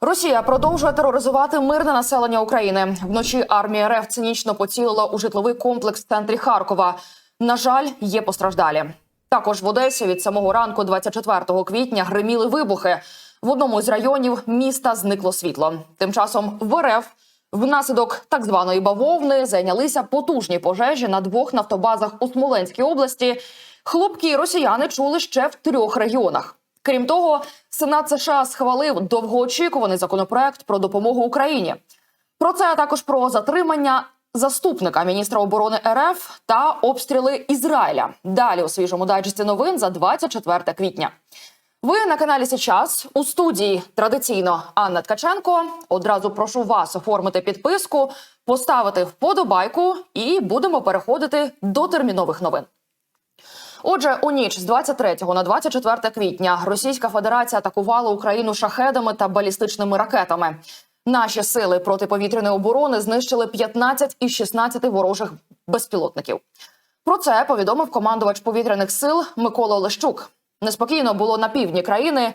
Росія продовжує тероризувати мирне населення України. Вночі армія РФ цинічно поцілила у житловий комплекс в центрі Харкова. На жаль, є постраждалі. Також в Одесі від самого ранку, 24 квітня, гриміли вибухи. В одному з районів міста зникло світло. Тим часом в РФ внаслідок так званої бавовни зайнялися потужні пожежі на двох нафтобазах у Смоленській області. Хлопки росіяни чули ще в трьох регіонах. Крім того, Сенат США схвалив довгоочікуваний законопроект про допомогу Україні. Про це а також про затримання заступника міністра оборони РФ та обстріли Ізраїля. Далі у свіжому дайджесті новин за 24 квітня. Ви на каналі Січас у студії традиційно Анна Ткаченко. Одразу прошу вас оформити підписку, поставити вподобайку, і будемо переходити до термінових новин. Отже, у ніч з 23 на 24 квітня Російська Федерація атакувала Україну шахедами та балістичними ракетами. Наші сили протиповітряної оборони знищили 15 із 16 ворожих безпілотників. Про це повідомив командувач повітряних сил Микола Олещук. Неспокійно було на півдні країни.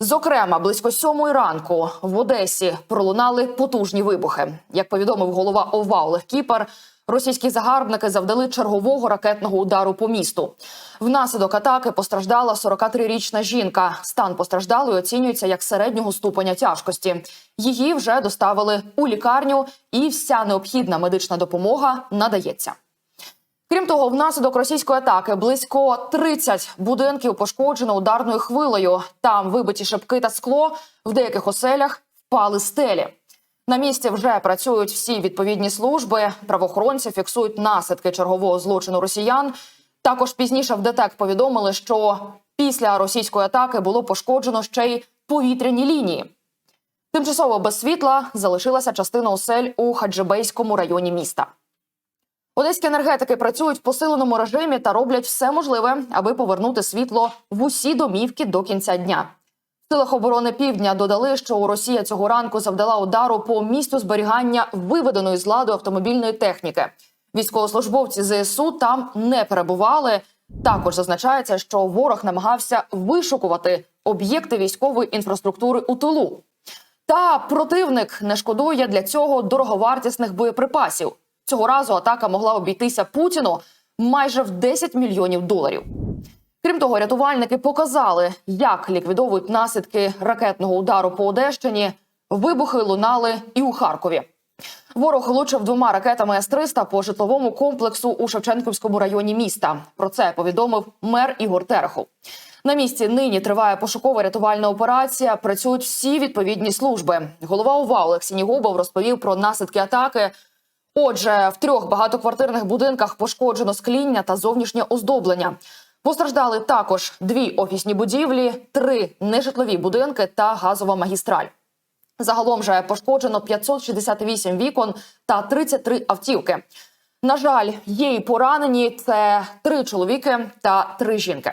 Зокрема, близько сьомої ранку в Одесі пролунали потужні вибухи. Як повідомив голова ОВА Олег Кіпер, російські загарбники завдали чергового ракетного удару по місту. Внаслідок атаки постраждала 43-річна жінка. Стан постраждалої оцінюється як середнього ступеня тяжкості. Її вже доставили у лікарню, і вся необхідна медична допомога надається. Крім того, внаслідок російської атаки близько 30 будинків пошкоджено ударною хвилею. Там вибиті шибки та скло в деяких оселях впали стелі. На місці вже працюють всі відповідні служби. Правоохоронці фіксують наслідки чергового злочину росіян. Також пізніше в ДТЕК повідомили, що після російської атаки було пошкоджено ще й повітряні лінії. Тимчасово без світла залишилася частина осель у Хаджибейському районі міста. Одеські енергетики працюють в посиленому режимі та роблять все можливе, аби повернути світло в усі домівки до кінця дня. Силах оборони Півдня додали, що Росія цього ранку завдала удару по місту зберігання виведеної з ладу автомобільної техніки. Військовослужбовці ЗСУ там не перебували. Також зазначається, що ворог намагався вишукувати об'єкти військової інфраструктури у тилу. Та противник не шкодує для цього дороговартісних боєприпасів. Цього разу атака могла обійтися Путіну майже в 10 мільйонів доларів. Крім того, рятувальники показали, як ліквідовують наслідки ракетного удару по Одещині. Вибухи лунали і у Харкові. Ворог влучив двома ракетами С-300 по житловому комплексу у Шевченківському районі міста. Про це повідомив мер Ігор Терехов. На місці нині триває пошукова рятувальна операція. Працюють всі відповідні служби. Голова ОВА Олексій Нігубов розповів про наслідки атаки. Отже, в трьох багатоквартирних будинках пошкоджено скління та зовнішнє оздоблення. Постраждали також дві офісні будівлі, три нежитлові будинки та газова магістраль. Загалом же пошкоджено 568 вікон та 33 автівки. На жаль, є і поранені це три чоловіки та три жінки.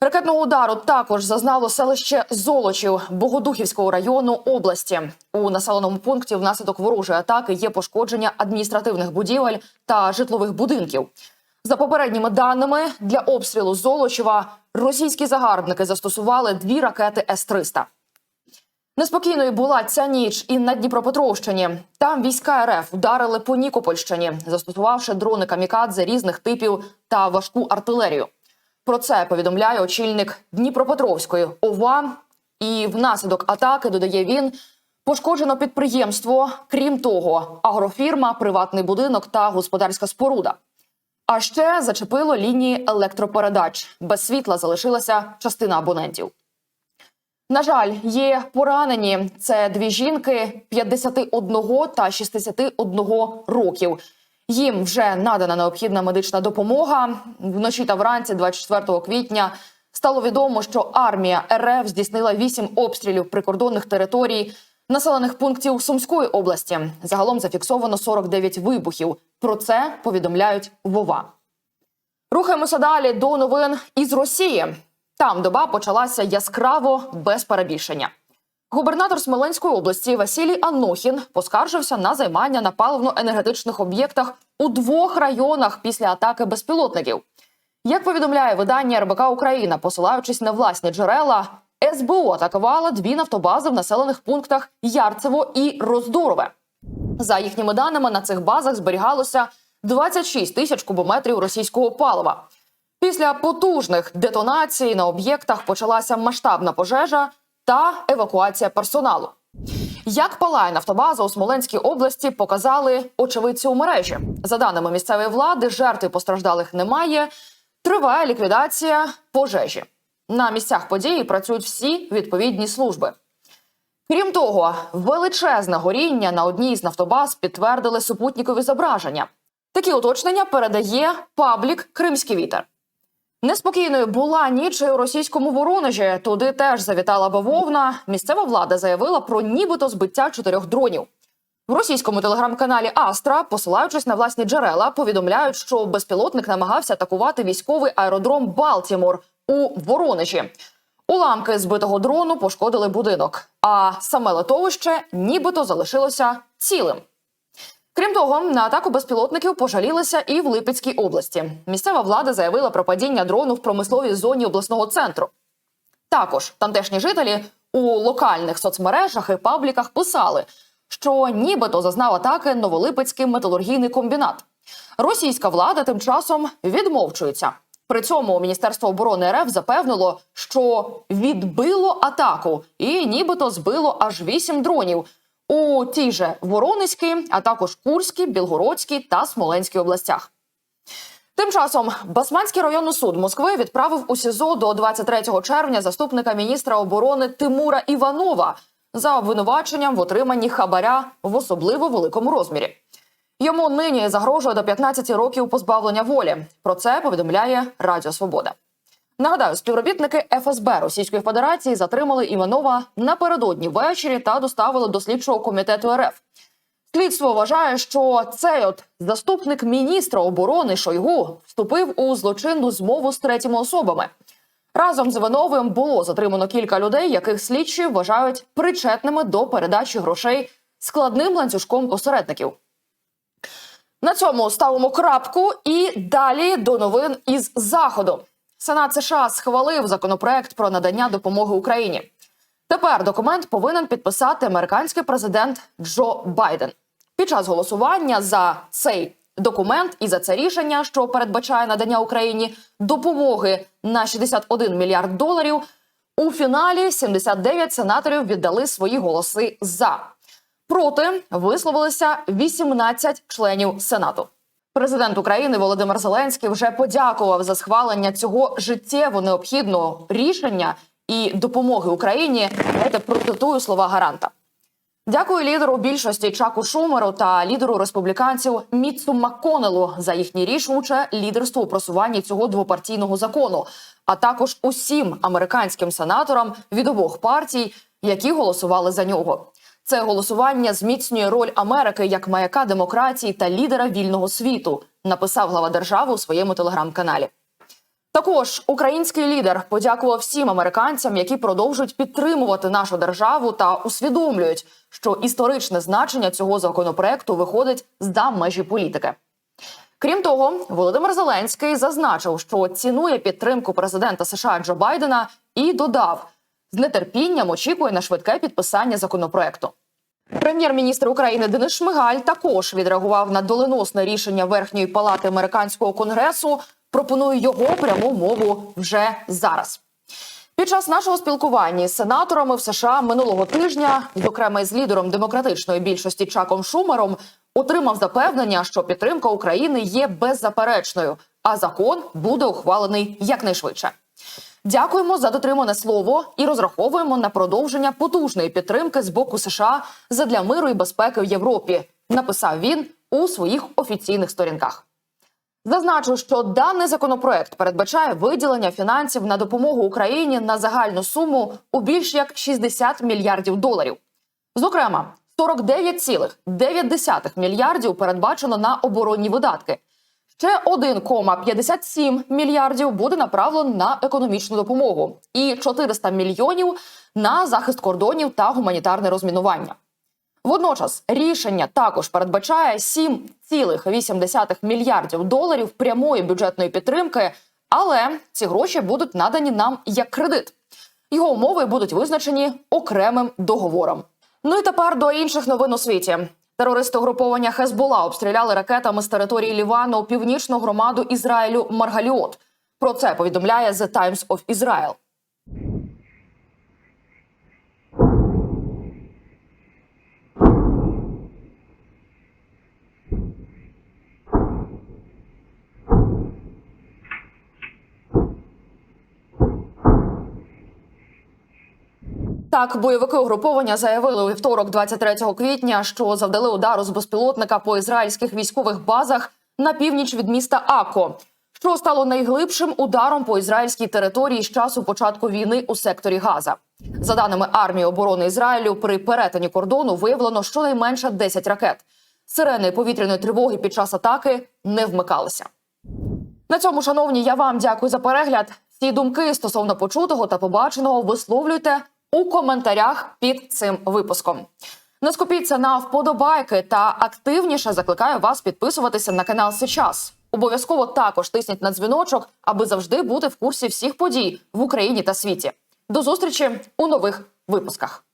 Ракетного удару також зазнало селище Золочів Богодухівського району області. У населеному пункті внаслідок ворожої атаки є пошкодження адміністративних будівель та житлових будинків. За попередніми даними для обстрілу Золочева російські загарбники застосували дві ракети С-300. Неспокійною була ця ніч і на Дніпропетровщині. Там війська РФ вдарили по Нікопольщині, застосувавши дрони камікадзе різних типів та важку артилерію. Про це повідомляє очільник Дніпропетровської ОВА. І внаслідок атаки додає він. Пошкоджено підприємство, крім того, агрофірма, приватний будинок та господарська споруда. А ще зачепило лінії електропередач. Без світла залишилася частина абонентів. На жаль, є поранені. Це дві жінки 51 та 61 років. Їм вже надана необхідна медична допомога. Вночі та вранці, 24 квітня, стало відомо, що армія РФ здійснила вісім обстрілів прикордонних територій населених пунктів Сумської області. Загалом зафіксовано 49 вибухів. Про це повідомляють Вова. Рухаємося далі до новин із Росії. Там доба почалася яскраво без перебільшення. Губернатор Смоленської області Василій Анохін поскаржився на займання на паливно-енергетичних об'єктах у двох районах після атаки безпілотників. Як повідомляє видання РБК Україна, посилаючись на власні джерела, СБУ атакувала дві нафтобази в населених пунктах Ярцево і Роздорове. За їхніми даними, на цих базах зберігалося 26 тисяч кубометрів російського палива. Після потужних детонацій на об'єктах почалася масштабна пожежа та евакуація персоналу. Як палає нафтобаза у Смоленській області, показали очевидці у мережі. За даними місцевої влади, жертв і постраждалих немає. Триває ліквідація пожежі. На місцях події працюють всі відповідні служби. Крім того, величезне горіння на одній з нафтобаз підтвердили супутникові зображення. Такі уточнення передає паблік Кримський вітер. Неспокійною була ніч у російському Воронежі. Туди теж завітала бавовна. Місцева влада заявила про нібито збиття чотирьох дронів. В російському телеграм-каналі Астра, посилаючись на власні джерела, повідомляють, що безпілотник намагався атакувати військовий аеродром Балтімор у Воронежі. Уламки збитого дрону пошкодили будинок, а саме литовище нібито залишилося цілим. Крім того, на атаку безпілотників пожалілися і в Липецькій області. Місцева влада заявила про падіння дрону в промисловій зоні обласного центру. Також тамтешні жителі у локальних соцмережах і пабліках писали, що нібито зазнав атаки Новолипецький металургійний комбінат. Російська влада тим часом відмовчується. При цьому Міністерство оборони РФ запевнило, що відбило атаку і нібито збило аж вісім дронів у тій же Воронезькій, а також Курській, Білгородській та Смоленській областях. Тим часом Басманський районний суд Москви відправив у СІЗО до 23 червня заступника міністра оборони Тимура Іванова за обвинуваченням в отриманні хабаря в особливо великому розмірі. Йому нині загрожує до 15 років позбавлення волі. Про це повідомляє Радіо Свобода. Нагадаю, співробітники ФСБ Російської Федерації затримали Іванова напередодні ввечері та доставили до слідчого комітету РФ. Слідство вважає, що цей от заступник міністра оборони Шойгу вступив у злочинну змову з третіми особами. Разом з Івановим було затримано кілька людей, яких слідчі вважають причетними до передачі грошей складним ланцюжком посередників. На цьому ставимо крапку і далі до новин із заходу. Сенат США схвалив законопроект про надання допомоги Україні. Тепер документ повинен підписати американський президент Джо Байден. Під час голосування за цей документ і за це рішення, що передбачає надання Україні допомоги на 61 мільярд доларів. У фіналі 79 сенаторів віддали свої голоси за. Проти висловилися 18 членів Сенату. Президент України Володимир Зеленський вже подякував за схвалення цього життєво необхідного рішення і допомоги Україні. Давайте процитую слова гаранта. Дякую лідеру більшості Чаку Шумеру та лідеру республіканців Міцу Макконелу за їхнє рішуче лідерство у просуванні цього двопартійного закону, а також усім американським сенаторам від обох партій, які голосували за нього. Це голосування зміцнює роль Америки як маяка демократії та лідера вільного світу, написав глава держави у своєму телеграм-каналі. Також український лідер подякував всім американцям, які продовжують підтримувати нашу державу та усвідомлюють, що історичне значення цього законопроекту виходить за межі політики. Крім того, Володимир Зеленський зазначив, що цінує підтримку президента США Джо Байдена і додав з нетерпінням очікує на швидке підписання законопроекту. Прем'єр-міністр України Денис Шмигаль також відреагував на доленосне рішення верхньої палати американського конгресу. Пропоную його пряму мову вже зараз. Під час нашого спілкування з сенаторами в США минулого тижня, зокрема з лідером демократичної більшості Чаком Шумером, отримав запевнення, що підтримка України є беззаперечною, а закон буде ухвалений якнайшвидше. Дякуємо за дотримане слово і розраховуємо на продовження потужної підтримки з боку США задля миру і безпеки в Європі. Написав він у своїх офіційних сторінках. Зазначу, що даний законопроект передбачає виділення фінансів на допомогу Україні на загальну суму у більш як 60 мільярдів доларів. Зокрема, 49,9 мільярдів передбачено на оборонні видатки. Ще 1,57 мільярдів буде направлено на економічну допомогу і 400 мільйонів на захист кордонів та гуманітарне розмінування. Водночас рішення також передбачає 7,8 мільярдів доларів прямої бюджетної підтримки, але ці гроші будуть надані нам як кредит. Його умови будуть визначені окремим договором. Ну і тепер до інших новин у світі. Терористи угруповання Хезбола обстріляли ракетами з території Лівану північну громаду Ізраїлю Маргаліот. Про це повідомляє The Times of Israel. Так, бойовики угруповання заявили у вівторок, 23 квітня, що завдали удару з безпілотника по ізраїльських військових базах на північ від міста Ако, що стало найглибшим ударом по ізраїльській території з часу початку війни у секторі Газа. За даними армії оборони Ізраїлю, при перетині кордону виявлено щонайменше 10 ракет. Сирени повітряної тривоги під час атаки не вмикалися. На цьому, шановні, я вам дякую за перегляд. Всі думки стосовно почутого та побаченого висловлюйте у коментарях під цим випуском. Не скупіться на вподобайки та активніше закликаю вас підписуватися на канал Сейчас. Обов'язково також тисніть на дзвіночок, аби завжди бути в курсі всіх подій в Україні та світі. До зустрічі у нових випусках.